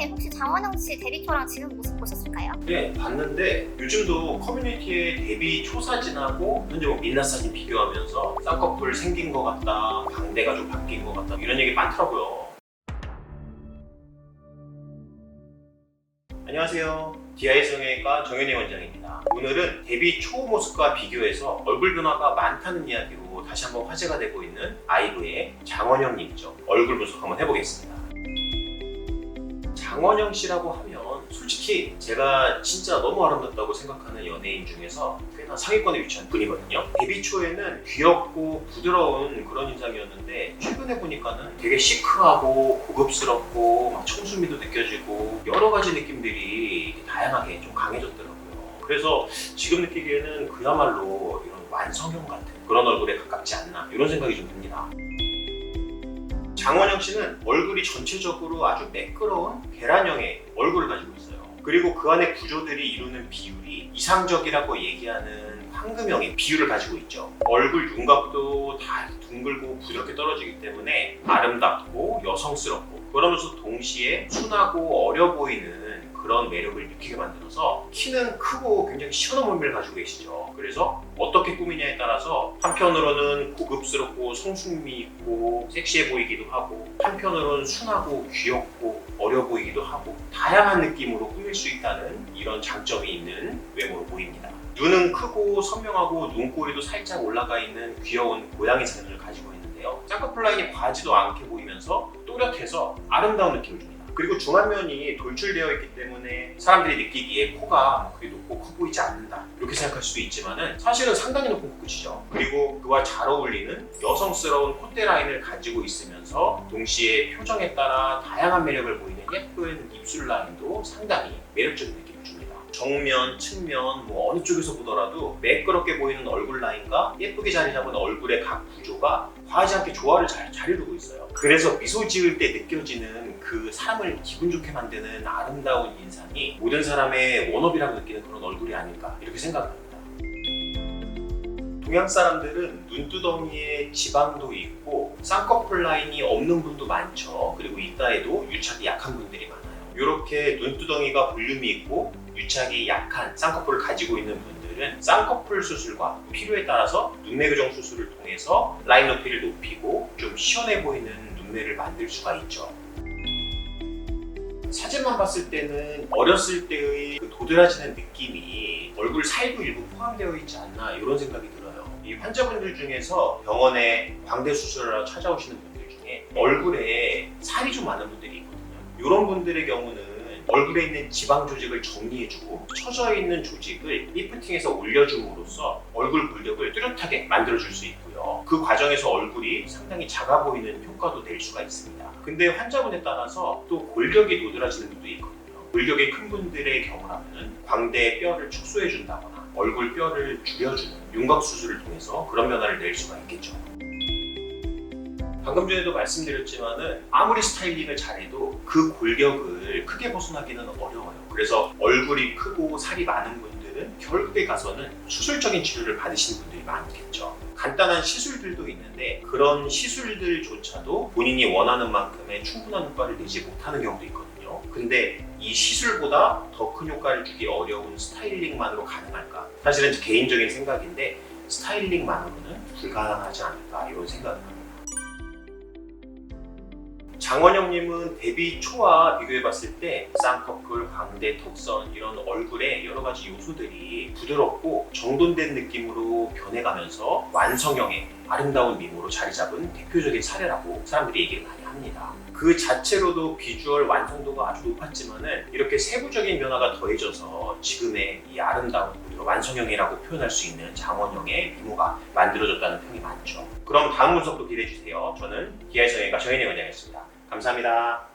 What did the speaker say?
원장님 혹시 장원영 씨 데뷔초랑 지금 모습 보셨을까요? 네, 봤는데 요즘도 커뮤니티에 데뷔 초사진하고 현재 뭐 민낯 사진 비교하면서 쌍꺼풀 생긴 것 같다, 광대가 좀 바뀐 것 같다 이런 얘기 많더라고요. 안녕하세요. 디아이 성형외과 정현희 원장입니다. 오늘은 데뷔 초 모습과 비교해서 얼굴 변화가 많다는 이야기로 다시 한번 화제가 되고 있는 아이브의 장원영 님이죠. 얼굴 분석 한번 해보겠습니다. 장원영 씨라고 하면 솔직히 제가 진짜 너무 아름답다고 생각하는 연예인 중에서 꽤나 상위권에 위치한 분이거든요. 데뷔 초에는 귀엽고 부드러운 그런 인상이었는데 최근에 보니까는 되게 시크하고 고급스럽고 막 청순미도 느껴지고 여러 가지 느낌들이 다양하게 좀 강해졌더라고요. 그래서 지금 느끼기에는 그야말로 이런 완성형 같은 그런 얼굴에 가깝지 않나 이런 생각이 좀 듭니다. 장원영 씨는 얼굴이 전체적으로 아주 매끄러운 계란형의 얼굴을 가지고 있어요. 그리고 그 안에 구조들이 이루는 비율이 이상적이라고 얘기하는 황금형의 비율을 가지고 있죠. 얼굴 윤곽도 다 둥글고 부드럽게 떨어지기 때문에 아름답고 여성스럽고 그러면서 동시에 순하고 어려 보이는 그런 매력을 느끼게 만들어서 키는 크고 굉장히 시원한 몸매를 가지고 계시죠. 그래서 어떻게 꾸미냐에 따라서 한편으로는 고급스럽고 성숙미 있고 섹시해 보이기도 하고 한편으로는 순하고 귀엽고 어려 보이기도 하고 다양한 느낌으로 꾸밀 수 있다는 이런 장점이 있는 외모로 보입니다. 눈은 크고 선명하고 눈꼬리도 살짝 올라가 있는 귀여운 고양이 사진을 가지고 있는데요. 쌍꺼풀 라인이 과하지도 않게 보이면서 또렷해서 아름다운 느낌을 줍니다. 그리고 중안면이 돌출되어 있기 때문에 사람들이 느끼기에 코가 그리 높고 커 보이지 않는다 이렇게 생각할 수도 있지만은 사실은 상당히 높은 코끝이죠. 그리고 그와 잘 어울리는 여성스러운 콧대 라인을 가지고 있으면서 동시에 표정에 따라 다양한 매력을 보이는 예쁜 입술 라인도 상당히 매력적인 줍니다. 정면, 측면 뭐 어느 쪽에서 보더라도 매끄럽게 보이는 얼굴 라인과 예쁘게 자리 잡은 얼굴의 각 구조가 과하지 않게 조화를 잘, 잘 이루고 있어요. 그래서 미소 지을 때 느껴지는 그 사람을 기분 좋게 만드는 아름다운 인상이 모든 사람의 원업이라고 느끼는 그런 얼굴이 아닐까 이렇게 생각합니다. 동양 사람들은 눈두덩이에 지방도 있고 쌍꺼풀 라인이 없는 분도 많죠. 그리고 이따에도 유착이 약한 분들이 많아요. 이렇게 눈두덩이가 볼륨이 있고 유착이 약한 쌍꺼풀을 가지고 있는 분들은 쌍꺼풀 수술과 필요에 따라서 눈매 교정 수술을 통해서 라인 높이를 높이고 좀 시원해 보이는 눈매를 만들 수가 있죠. 사진만 봤을 때는 어렸을 때의 그 도드라지는 느낌이 얼굴 살도 일부 포함되어 있지 않나 이런 생각이 들어요. 이 환자분들 중에서 병원에 광대 수술하러 찾아오시는 분들 중에 얼굴에 살이 좀 많은 분들이. 이런 분들의 경우는 얼굴에 있는 지방 조직을 정리해주고 처져 있는 조직을 리프팅해서 올려줌으로써 얼굴 골격을 뚜렷하게 만들어줄 수 있고요. 그 과정에서 얼굴이 상당히 작아 보이는 효과도 낼 수가 있습니다. 근데 환자분에 따라서 또 골격이 도드라지는 분도 있거든요. 골격이 큰 분들의 경우라면 광대 뼈를 축소해준다거나 얼굴 뼈를 줄여주는 윤곽 수술을 통해서 그런 변화를 낼 수가 있겠죠. 방금 전에도 말씀드렸지만은 아무리 스타일링을 잘해도 그 골격을 크게 벗어나기는 어려워요. 그래서 얼굴이 크고 살이 많은 분들은 결국에 가서는 수술적인 치료를 받으시는 분들이 많겠죠. 간단한 시술들도 있는데 그런 시술들조차도 본인이 원하는 만큼의 충분한 효과를 내지 못하는 경우도 있거든요. 근데 이 시술보다 더 큰 효과를 주기 어려운 스타일링만으로 가능할까? 사실은 제 개인적인 생각인데 스타일링만으로는 불가능하지 않을까 이런 생각을 합니다. 장원영님은 데뷔 초와 비교해봤을 때 쌍꺼풀, 광대, 턱선 이런 얼굴에 여러 가지 요소들이 부드럽고 정돈된 느낌으로 변해가면서 완성형의 아름다운 미모로 자리 잡은 대표적인 사례라고 사람들이 얘기를 많이 합니다. 그 자체로도 비주얼 완성도가 아주 높았지만은 이렇게 세부적인 변화가 더해져서 지금의 이 아름다운 완성형이라고 표현할 수 있는 장원형의 미모가 만들어졌다는 평이 많죠. 그럼 다음 분석도 기대해 주세요. 저는 디아이성형외과 정현희 원장이었습니다. 감사합니다.